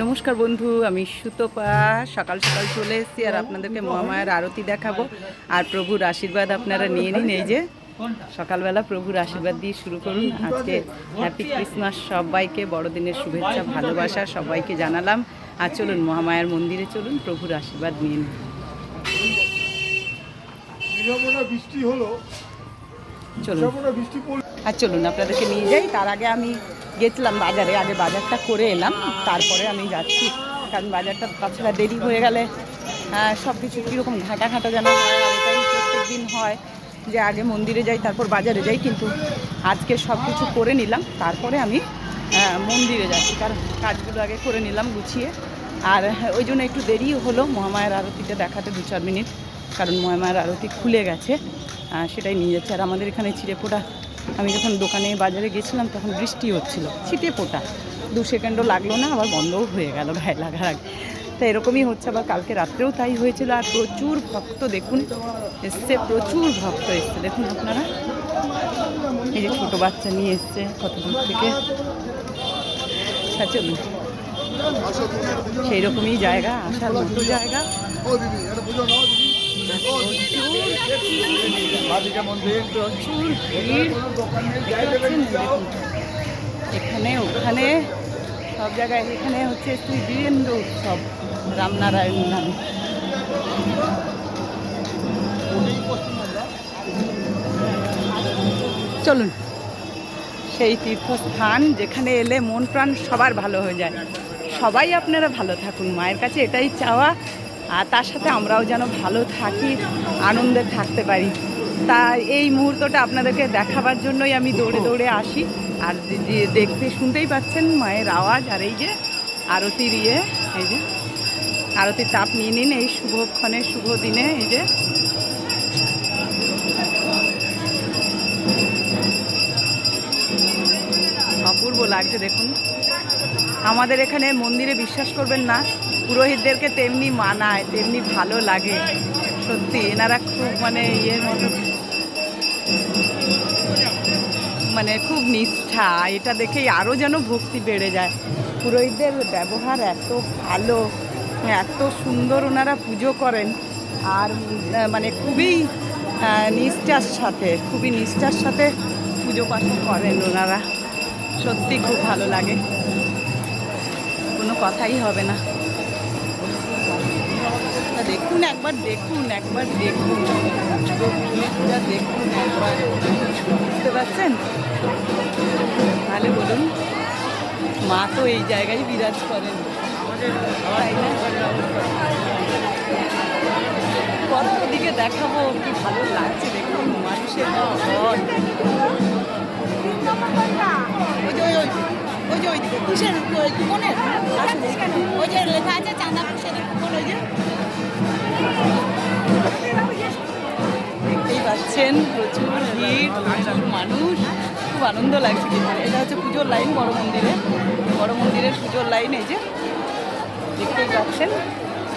নমস্কার বন্ধু আমি সুতপা। সকাল সকাল চলে এসেছি আর আপনাদেরকে মহামায়ার আরতি দেখাবো। আর প্রভুর আশীর্বাদ আপনারা নিয়ে নিন এই যে। সকালবেলা প্রভুর আশীর্বাদ দিয়ে শুরু করুন। আজকে হ্যাপি ক্রিসমাস সবাইকে বড়দিনের শুভেচ্ছা ভালোবাসা সবাইকে জানালাম। আর চলুন মহামায়ার মন্দিরে চলুন প্রভুর আশীর্বাদ নিয়ে নিন। বৃষ্টি হলো। চলুন। বৃষ্টি আর চলুন আপনাদেরকে নিয়ে যাই। তার আগে আমি গেছিলাম বাজারে, আগে বাজারটা করে এলাম, তারপরে আমি যাচ্ছি। কারণ বাজারটা তাছাড়া দেরি হয়ে গেলে সব কিছু কীরকম ঘাটা ঘাটা যেন হয়, আর এটাই প্রত্যেক দিন হয় যে আগে মন্দিরে যাই, তারপর বাজারে যাই, কিন্তু আজকে সব কিছু করে নিলাম, তারপরে আমি মন্দিরে যাচ্ছি। কারণ কাজগুলো আগে করে নিলাম গুছিয়ে। আর ওই জন্য একটু দেরিও হলো মহামায়ের আরতিটা দেখাতে দু চার মিনিট, কারণ মহামায়ের আরতি খুলে গেছে সেটাই নিয়ে যাচ্ছে। আর আমাদের এখানে চিড়েপোটা আমি যখন দোকানে বাজারে গেছিলাম, তখন বৃষ্টি হচ্ছিল। ছিটে পোটা দু সেকেন্ডও লাগল না, আবার বন্ধও হয়ে গেল গায়ে লাগার আগে। তো এরকমই হচ্ছে, আবার কালকে রাত্রেও তাই হয়েছিল। আর প্রচুর ভক্ত দেখুন, এসছে, প্রচুর ভক্ত এসছে। দেখুন আপনারা। এই যে ছোটো বাচ্চা নিয়ে এসছে, কত দূর থেকে। চলুন। সেই রকমই জায়গা, আসার মতো জায়গা। এখানে, ওখানে, সব জায়গায়। এখানে হচ্ছে শ্রী বীরেন্দ্র উৎসব, রামনারায়ণ নামে। চলুন, সেই তীর্থস্থান যেখানে এলে মন প্রাণ সবার ভালো হয়ে যায়। সবাই আপনারা ভালো থাকুন, মায়ের কাছে এটাই চাওয়া। আর তার সাথে আমরাও যেন ভালো থাকি, আনন্দে থাকতে পারি। তা এই মুহূর্তটা আপনাদেরকে দেখাবার জন্যই আমি দৌড়ে দৌড়ে আসি। আর যে- দেখতে শুনতেই পাচ্ছেন মায়ের আওয়াজ আর এই যে আরতির ইয়ে এই যে আরতির তাপ নিয়ে নিন এই শুভক্ষণে শুভ দিনে এই যে। অপূর্ব লাগছে দেখুন। আমাদের এখানে মন্দিরে বিশ্বাস করবেন না পুরোহিতদেরকে তেমনি মানায় তেমনি ভালো লাগে। সত্যি এনারা খুব মানে ইয়ের মতো। মানে খুব নিষ্ঠা, এটা দেখেই আরও যেন ভক্তি বেড়ে যায়। পুরোহিতদের ব্যবহার এত ভালো, এত সুন্দর ওনারা পুজো করেন, আর মানে খুবই নিষ্ঠার সাথে, খুবই নিষ্ঠার সাথে পুজো পাঠ করেন ওনারা। সত্যি খুব ভালো লাগে। কোনো কথাই হবে না। দেখুন, একবার দেখুন একবার দেখুন। দেখুন, একবার পারছেন তাহলে বলুন, মা তো এই জায়গায় বিরাজ করেন। কত দিকে দেখাবো কি ভালো লাগছে দেখুন, মানুষের ওই যে, ওই ওই লেখা আছে চাঁদা দেখতেই পাচ্ছেন প্রচুর মানুষ খুব আনন্দ লাগছে কিন্তু। এটা হচ্ছে পুজোর লাইন বড় মন্দিরে। বড় মন্দিরের পুজোর লাইন এই যে দেখতেই পাচ্ছেন।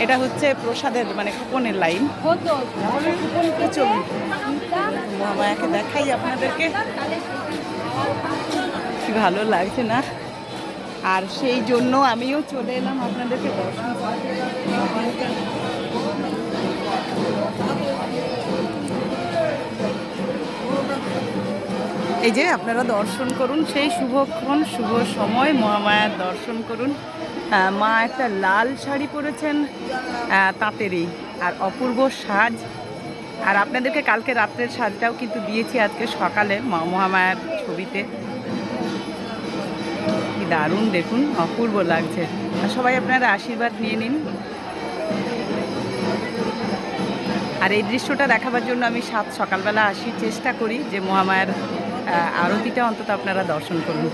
এটা হচ্ছে প্রসাদের মানে কুপনের লাইন। মামায়াকে দেখাই আপনাদেরকে। কি ভালো লাগছে না? আর সেই জন্য আমিও চলে এলাম আপনাদেরকে দর্শন এই যে আপনারা দর্শন করুন, সেই শুভক্ষণ, শুভ সময়, মহামায়ার দর্শন করুন। মা একটা লাল শাড়ি পরেছেন তাঁতেরই, আর অপূর্ব সাজ। আর আপনাদেরকে কালকে রাত্রের সাজটাও কিন্তু দিয়েছি আজকে সকালে মা মহামায়ার ছবিতে। দারুণ দেখুন, অপূর্ব লাগছে। আর সবাই আপনারা আশীর্বাদ নিয়ে নিন। আর এই দৃশ্যটা দেখাবার জন্য আমি সাত সকালবেলা আসি চেষ্টা করি যে মহামায়ার আরতিটা অন্তত আপনারা দর্শন করুন।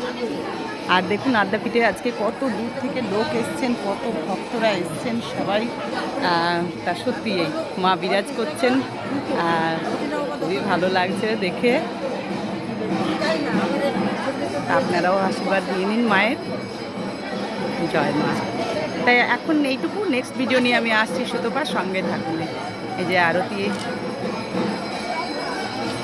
আর দেখুন আদ্যাপীঠে আজকে কত দূর থেকে লোক এসছেন, কত ভক্তরা এসছেন, সবাই তা সত্যি মা বিরাজ করছেন। আর খুবই ভালো লাগছে দেখে। আপনারাও আশীর্বাদ নিয়ে নিন মায়ের। জয় মা। তাই এখন এইটুকু নেক্সট ভিডিও নিয়ে আমি আসছি সুতোপার সঙ্গে থাকুন। এই যে আরতি।